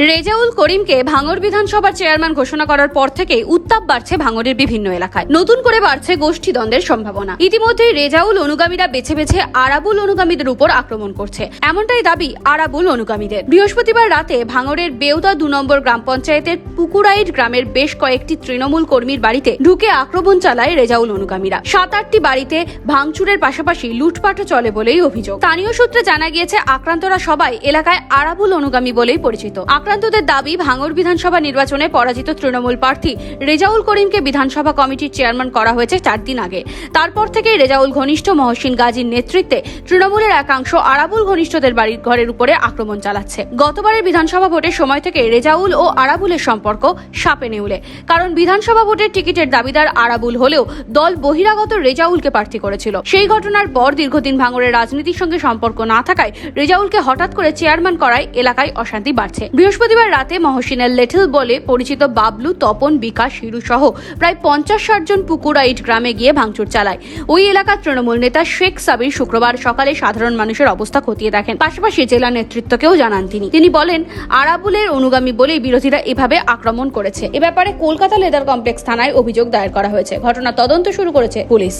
রেজাউল করিমকে ভাঙড় বিধানসভার চেয়ারম্যান ঘোষণা করার পর থেকেই উত্তাপ বাড়ছে ভাঙড়ের বিভিন্ন এলাকায়। নতুন করে বাড়ছে গোষ্ঠীদ্বন্দ্বের সম্ভাবনা। ইতিমধ্যেই রেজাউল অনুগামীরা বেছে বেছে আরাবুল অনুগামীদের উপর আক্রমণ করছে। এমনটাই দাবি আরাবুল অনুগামীদের। বৃহস্পতিবার রাতে ভাঙড়ের বেউদা দু নম্বর গ্রাম পঞ্চায়েতের পুকুরাইট গ্রামের বেশ কয়েকটি তৃণমূল কর্মীর বাড়িতে ঢুকে আক্রমণ চালায় রেজাউল অনুগামীরা। সাত আটটি বাড়িতে ভাঙচুরের পাশাপাশি লুটপাটও চলে বলেই অভিযোগ। স্থানীয় সূত্রে জানা গিয়েছে, আক্রান্তরা সবাই এলাকায় আরাবুল অনুগামী বলেই পরিচিত। আক্রান্তদের দাবি ভাঙড় বিধানসভা নির্বাচনে পরাজিত তৃণমূল প্রার্থী রেজাউল করিমকে বিধানসভা কমিটির চেয়ারম্যান করা হয়েছে চার দিন আগে। তারপর থেকে রেজাউল ঘনিষ্ঠ মহসিন গাজীর নেতৃত্বে তৃণমূলের একাংশ আরাবুল ঘনিষ্ঠদের বাড়ির ঘরের উপরে আক্রমণ চালাচ্ছে। গতবারের বিধানসভা ভোটের সময় থেকে রেজাউল ও আরাবুলের সম্পর্ক সাপে নেউলে। কারণ বিধানসভা ভোটের টিকিটের দাবিদার আরাবুল হলেও দল বহিরাগত রেজাউলকে প্রার্থী করেছিল। সেই ঘটনার পর দীর্ঘদিন ভাঙড়ের রাজনীতির সঙ্গে সম্পর্ক না থাকায় রেজাউলকে হঠাৎ করে চেয়ারম্যান করায় এলাকায় অশান্তি বাড়ছে। রাতে মহসিনের লেটেল বলে পরিচিত বাবলু, তপন, বিকাশ, হিরু সহ প্রায় পঞ্চাশ ষাট জন পুকুরাইট গ্রামে গিয়ে ভাঙচুর চালায়। ওই এলাকার তৃণমূল নেতা শেখ সাবির শুক্রবার সকালে সাধারণ মানুষের অবস্থা খতিয়ে দেখেন। পাশাপাশি জেলা নেতৃত্বকেও জানান তিনি। তিনি বলেন, আরাবুলের অনুগামী বলেই বিরোধীরা এভাবে আক্রমণ করেছে। এ ব্যাপারে কলকাতা লেদার কমপ্লেক্স থানায় অভিযোগ দায়ের করা হয়েছে। ঘটনা তদন্ত শুরু করেছে পুলিশ।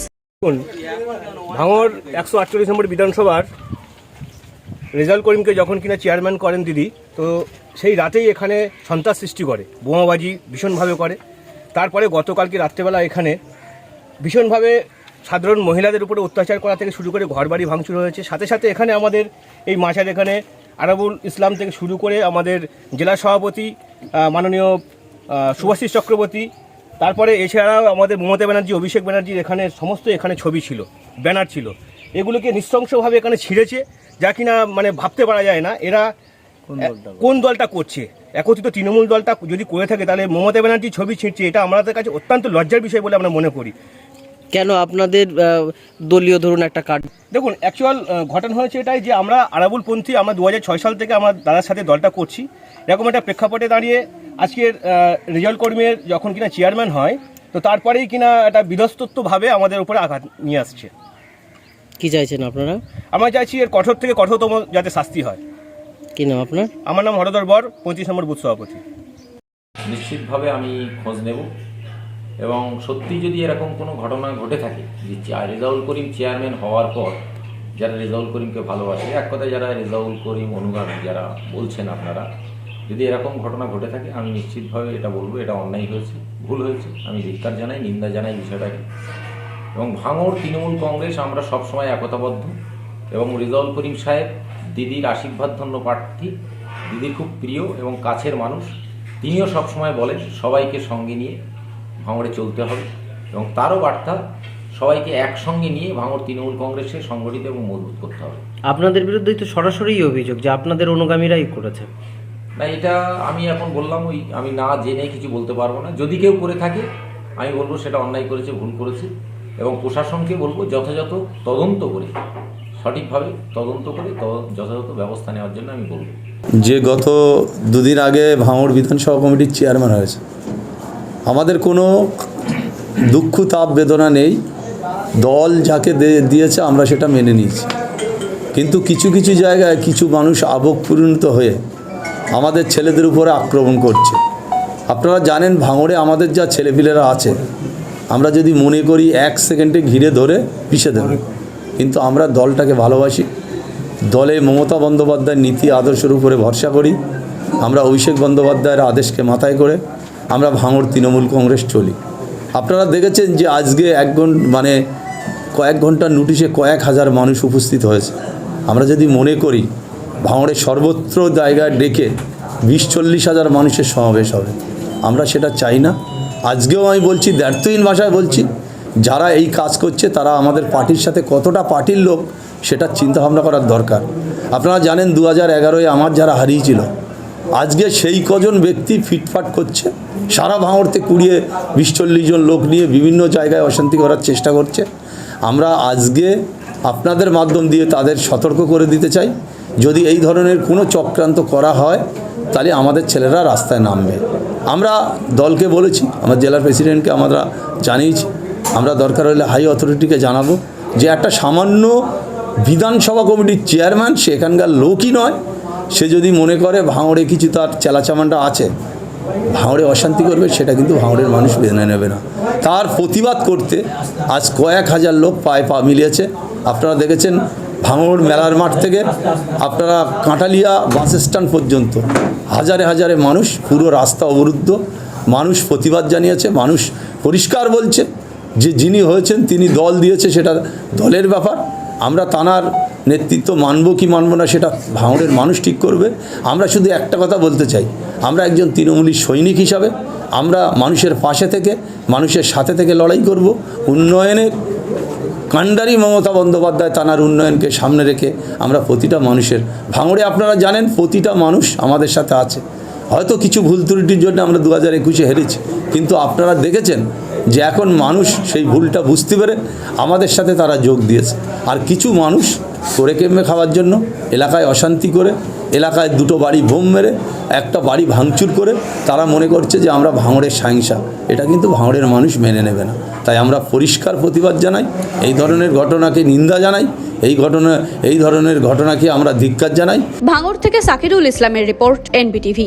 ভাঙর একশো আটচল্লিশ নম্বর বিধানসভার রেজাল্ট করিমকে যখন কিনা চেয়ারম্যান করেন দিদি, তো সেই রাতেই এখানে সন্ত্রাস সৃষ্টি করে, বোমাবাজি ভীষণভাবে করে। তারপরে গতকালকে রাত্রেবেলা এখানে ভীষণভাবে সাধারণ মহিলাদের উপরে অত্যাচার করা থেকে শুরু করে ঘরবাড়ি ভাঙচুর হয়েছে। সাথে সাথে এখানে আমাদের এই মাঝার এখানে আরাবুল ইসলাম থেকে শুরু করে আমাদের জেলা সভাপতি মাননীয় সুভাষিস চক্রবর্তী, তারপরে এছাড়াও আমাদের মমতা ব্যানার্জি, অভিষেক ব্যানার্জির এখানে সমস্ত এখানে ছবি ছিল, ব্যানার ছিল। এগুলোকে নৃশংসভাবে এখানে ছিঁড়েছে, যা কিনা মানে ভাবতে পারা যায় না। এরা কোন দলটা করছে? একত্রিত তৃণমূল দলটা যদি করে থাকে তাহলে মমতা ব্যানার্জি ছবি ছিঁড়ছে এটা আমাদের কাছে অত্যন্ত লজ্জার বিষয় বলে আমরা মনে করি। কেন আপনাদের দলীয় ধরুন একটা কার্ড? দেখুন অ্যাকচুয়াল ঘটনা হয়েছে এটাই যে আমরা আরাবুল পন্থী আমরা দু হাজার ছয় সাল থেকে আমার দাদার সাথে দলটা করছি। এরকম একটা প্রেক্ষাপটে দাঁড়িয়ে আজকের রেজাল্ট কর্মীর যখন কিনা চেয়ারম্যান হয় তো তারপরেই কিনা একটা বিধ্বস্তত্বভাবে আমাদের উপরে আঘাত নিয়ে আসছে। কি চাইছেন আপনারা? আমরা চাইছি এর কঠোর থেকে কঠোরতম যাতে শাস্তি হয়। কি নাম আপনার? আমার নাম হরদর বর পঁয়ত্রিশ নম্বর বুথ সভাপতি। নিশ্চিতভাবে আমি খোঁজ নেব এবং সত্যি যদি এরকম কোনো ঘটনা ঘটে থাকে যে রেজাউল করিম চেয়ারম্যান হওয়ার পর যারা রেজাউল করিমকে ভালোবাসে এক কথায় যারা রেজাউল করিম অনুগামী যারা বলছেন আপনারা যদি এরকম ঘটনা ঘটে থাকে আমি নিশ্চিতভাবে এটা বলব এটা অন্যায় হয়েছে ভুল হয়েছে আমি ধিক্কার জানাই নিন্দা জানাই বিষয়টাকে। এবং ভাঙড় তৃণমূল কংগ্রেস আমরা সবসময় একতাবদ্ধ এবং রেজাউল করিম সাহেব দিদির আশীর্বাদ ধন্য প্রার্থী দিদির খুব প্রিয় এবং কাছের মানুষ। তিনিও সবসময় বলেন সবাইকে সঙ্গে নিয়ে ভাঙড়ে চলতে হবে এবং তারও বার্তা সবাইকে একসঙ্গে নিয়ে ভাঙড় তৃণমূল কংগ্রেসে সংগঠিত এবং মজবুত করতে হবে। আপনাদের বিরুদ্ধেই তো সরাসরি অভিযোগ যে আপনাদের অনুগামীরাই করেছে। না এটা আমি এখন বললাম ওই আমি না জেনে কিছু বলতে পারব না। যদি কেউ করে থাকে আমি বলব সেটা অন্যায় করেছে ভুল করেছে এবং প্রশাসনকে বলব যথাযথ তদন্ত করে সঠিকভাবে তদন্ত করে যথাযথ ব্যবস্থা নেওয়ার জন্য আমি বলব। যে গত দুদিন আগে ভাঙড় বিধানসভা কমিটির চেয়ারম্যান হয়েছে। আমাদের কোনো দুঃখ, তাপ, বেদনা নেই। দল যাকে দিয়েছে আমরা সেটা মেনে নিয়েছি। কিন্তু কিছু কিছু জায়গায় কিছু মানুষ আবেগ পরিণত হয়ে আমাদের ছেলেদের উপরে আক্রমণ করছে। আপনারা জানেন ভাঙড়ে আমাদের যা ছেলেপিলেরা আছে, আমরা যদি মনে করি এক সেকেন্ডে ঘিরে ধরে পিষে দেব। কিন্তু আমরা দলটাকে ভালোবাসি। দলে মমতা বন্দ্যোপাধ্যায়ের নীতি আদর্শের উপরে ভরসা করি। আমরা অভিষেক বন্দ্যোপাধ্যায়ের আদেশকে মাথায় করে আমরা ভাঙড় তৃণমূল কংগ্রেস চলি। আপনারা দেখেছেন যে আজকে এক ঘণ্টা মানে কয়েক ঘণ্টার নোটিশে কয়েক হাজার মানুষ উপস্থিত হয়েছে। আমরা যদি মনে করি ভাঙড়ের সর্বত্র জায়গায় ডেকে বিশ চল্লিশ হাজার মানুষের সমাবেশ হবে। আমরা সেটা চাই না। আজকেও আমি বলছি দ্ব্যর্থহীন ভাষায় বলছি যারা এই কাজ করছে, তারা আমাদের পার্টির সাথে কতটা পার্টির লোক, সেটা চিন্তা ভাবনা করার দরকার। আপনারা জানেন দু হাজার এগারোয় আমার যারা হারিয়েছিল, আজকে সেই কজন ব্যক্তি ফিটফাট করছে, সারা ভাঙড়তে কুড়িয়ে বিশ চল্লিশ জন লোক নিয়ে বিভিন্ন জায়গায় অশান্তি করার চেষ্টা করছে। আমরা আজকে আপনাদের মাধ্যম দিয়ে তাদের সতর্ক করে দিতে চাই। যদি এই ধরনের কোনো চক্রান্ত করা হয়, তাহলে আমাদের ছেলেরা রাস্তায় নামবে। আমরা দলকে বলেছি, আমার জেলার প্রেসিডেন্টকে আমরা জানিয়েছি আমরা দরকার হলে হাই অথরিটিকে জানাব যে একটা সামান্য বিধানসভা কমিটির চেয়ারম্যান সে এখানকার লোকই নয়। সে যদি মনে করে ভাঙড়ে কিছু তার চেলাচামানটা আছে, ভাঙড়ে অশান্তি করবে, সেটা কিন্তু ভাঙড়ের মানুষ মেনে নেবে না। তার প্রতিবাদ করতে আজ কয়েক হাজার লোক পায়ে পা মিলিয়েছে। আপনারা দেখেছেন ভাঙড় মেলার মাঠ থেকে, আপনারা কাঁটালিয়া বাস স্ট্যান্ড পর্যন্ত হাজারে হাজারে মানুষ, পুরো রাস্তা অবরুদ্ধ। মানুষ প্রতিবাদ জানিয়েছে, মানুষ পরিষ্কার বলছে। যে যিনি হয়েছেন, তিনি দল দিয়েছে, সেটা দলের ব্যাপার। আমরা তানার নেতৃত্ব মানব কি মানব না, সেটা ভাঙড়ের মানুষ ঠিক করবে। আমরা শুধু একটা কথা বলতে চাই। আমরা একজন তৃণমূলী সৈনিক হিসাবে, আমরা মানুষের পাশে থেকে, মানুষের সাথে থেকে লড়াই করব। উন্নয়নের কাণ্ডারি মমতা বন্দ্যোপাধ্যায় তানার উন্নয়নকে সামনে রেখে আমরা প্রতিটা মানুষের ভাঙড়ে আপনারা জানেন, প্রতিটা মানুষ আমাদের সাথে আছে। হয়তো কিছু ভুল ত্রুটির জন্য আমরা দু হাজার একুশে হেরেছি। কিন্তু আপনারা দেখেছেন যে এখন মানুষ সেই ভুলটা বুঝতে পেরে আমাদের সাথে তারা যোগ দিয়েছে। আর কিছু মানুষ করে কেমে খাওয়ার জন্য, এলাকায় অশান্তি করে, এলাকায় দুটো বাড়ি বোম মেরে, একটা বাড়ি ভাঙচুর করে, তারা মনে করছে যে আমরা ভাঙড়ের সাহিংসা। এটা কিন্তু ভাঙড়ের মানুষ মেনে নেবে না। তাই আমরা পরিষ্কার প্রতিবাদ জানাই, এই ধরনের ঘটনাকে নিন্দা জানাই, এই ঘটনা, এই ধরনের ঘটনাকে আমরা ধিক্কার জানাই। ভাঙড় থেকে সাকিরুল ইসলামের রিপোর্ট, এনবিটিভি।